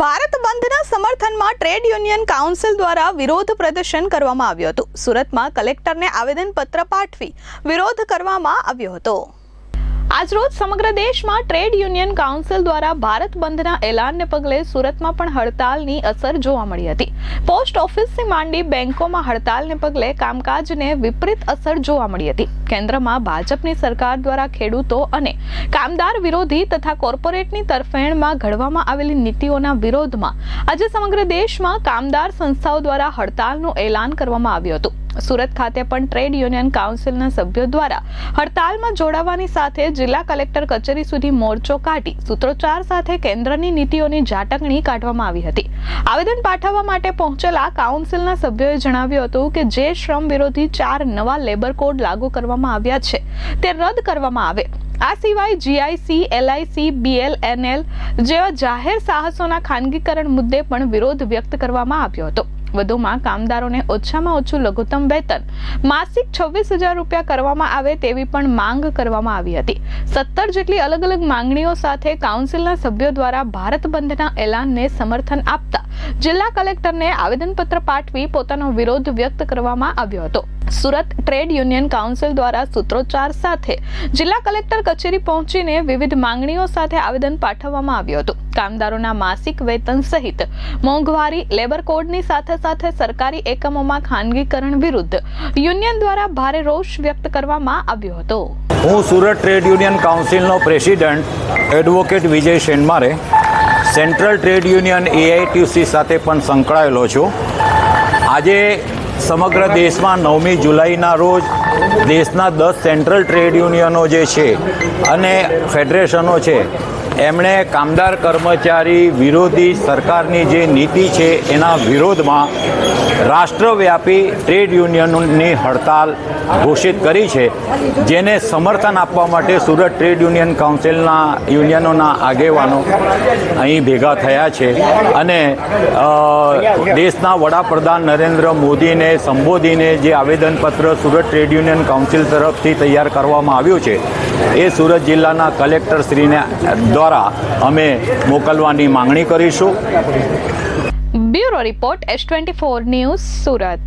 ભારત બંધના સમર્થનમાં trade union council દ્વારા વિરોધ પ્રદર્શન કરવામાં આવ્યું હતું. સુરતમાં કલેક્ટરને આવેદનપત્ર પાઠવી વિરોધ કરવામાં આવ્યો હતો. આજરોજ સમગ્ર દેશમાં ટ્રેડ યુનિયન કાઉન્સિલ દ્વારા ભારત બંધના એલાનને પગલે સુરતમાં પણ હડતાલની અસર જોવા મળી હતી. પોસ્ટ ઓફિસથી માંડી બેંકોમાં હડતાલને પગલે કામકાજને વિપરીત અસર જોવા મળી હતી. કેન્દ્રમાં ભાજપની સરકાર દ્વારા ખેડૂતો અને કામદાર વિરોધી તથા કોર્પોરેટની તરફેણમાં ઘડવામાં આવેલી નીતિઓના વિરોધમાં આજે સમગ્ર દેશમાં કામદાર સંસ્થાઓ દ્વારા હડતાલનું એલાન કરવામાં આવ્યું હતું. સુરત ખાતે પણ ટ્રેડ યુનિયન કાઉન્સિલના સભ્યો દ્વારા હડતાલમાં જોડાવાની સાથે જિલ્લા કલેક્ટર કચેરી સુધી મોરચો કાઢી સૂત્રોચ્ચાર સાથે કેન્દ્રની નીતિઓની ઝાટકણી કાઢવામાં આવી હતી. આવેદન પાઠવવા માટે પહોંચેલા કાઉન્સિલના સભ્યોએ જણાવ્યું હતું કે જે શ્રમ વિરોધી ચાર નવા લેબર કોડ લાગુ કરવામાં આવ્યા છે, તે રદ કરવામાં આવે. આ સિવાય જીઆઈસી એલઆઈસી બીએલએનએલ જેવા જાહેર સાહસોના ખાનગીકરણ મુદ્દે પણ વિરોધ વ્યક્ત કરવામાં આવ્યો હતો. વધુમાં કામદારોને ઓછામાં ઓછું લઘુત્તમ વેતન, માસિક છવ્વીસ હજાર રૂપિયા કરવામાં આવે તેવી પણ માંગ કરવામાં આવી હતી. સત્તર જેટલી અલગ અલગ માંગણીઓ સાથે કાઉન્સિલના સભ્યો દ્વારા ભારત બંધના એલાનને સમર્થન આપતા જિલ્લા કલેક્ટરને આવેદનપત્ર પાઠવી પોતાનો વિરોધ વ્યક્ત કરવામાં આવ્યો હતો. સુરત ટ્રેડ યુનિયન કાઉન્સિલ દ્વારા સૂત્રોચ્ચાર સાથે જિલ્લા કલેક્ટર કચેરી પહોંચીને વિવિધ માંગણીઓ સાથે આવેદન પાઠવવામાં આવ્યું હતું. કામદારોના માસિક વેતન સહિત મોંઘવારી, લેબર કોડની સાથે સાથે સરકારી એકમોમાં ખાનગીકરણ વિરુદ્ધ યુનિયન દ્વારા ભારે રોષ વ્યક્ત કરવામાં આવ્યો હતો. હું Surat trade union કાઉન્સિલનો president advocate Vijay Shenmare central trade union AITC સાથે પણ સંકળાયેલો છું. આજે સમગ્ર દેશમાં નવમી જુલાઈના રોજ દેશના દસ સેન્ટ્રલ ટ્રેડ યુનિયનો જે છે અને ફેડરેશનો છે એમણે કામદાર કર્મચારી વિરોધી સરકારની જે નીતિ છે એના વિરોધમાં રાષ્ટ્રવ્યાપી ટ્રેડ યુનિયનોની હડતાલ ઘોષિત કરી છે, જેને સમર્થન આપવા માટે સુરત ટ્રેડ યુનિયન કાઉન્સિલના યુનિયનોના આગેવાનો અહીં ભેગા થયા છે. અને દેશના વડાપ્રધાન નરેન્દ્ર મોદીને સંબોધીને જે આવેદનપત્ર સુરત ટ્રેડ યુનિયન કાઉન્સિલ તરફથી તૈયાર કરવામાં આવ્યું છે, એ સુરત જિલ્લાના કલેક્ટરશ્રીને દ્વારા અમે મોકલવાની માંગણી કરીશું. Bureau report S twenty four news Surat.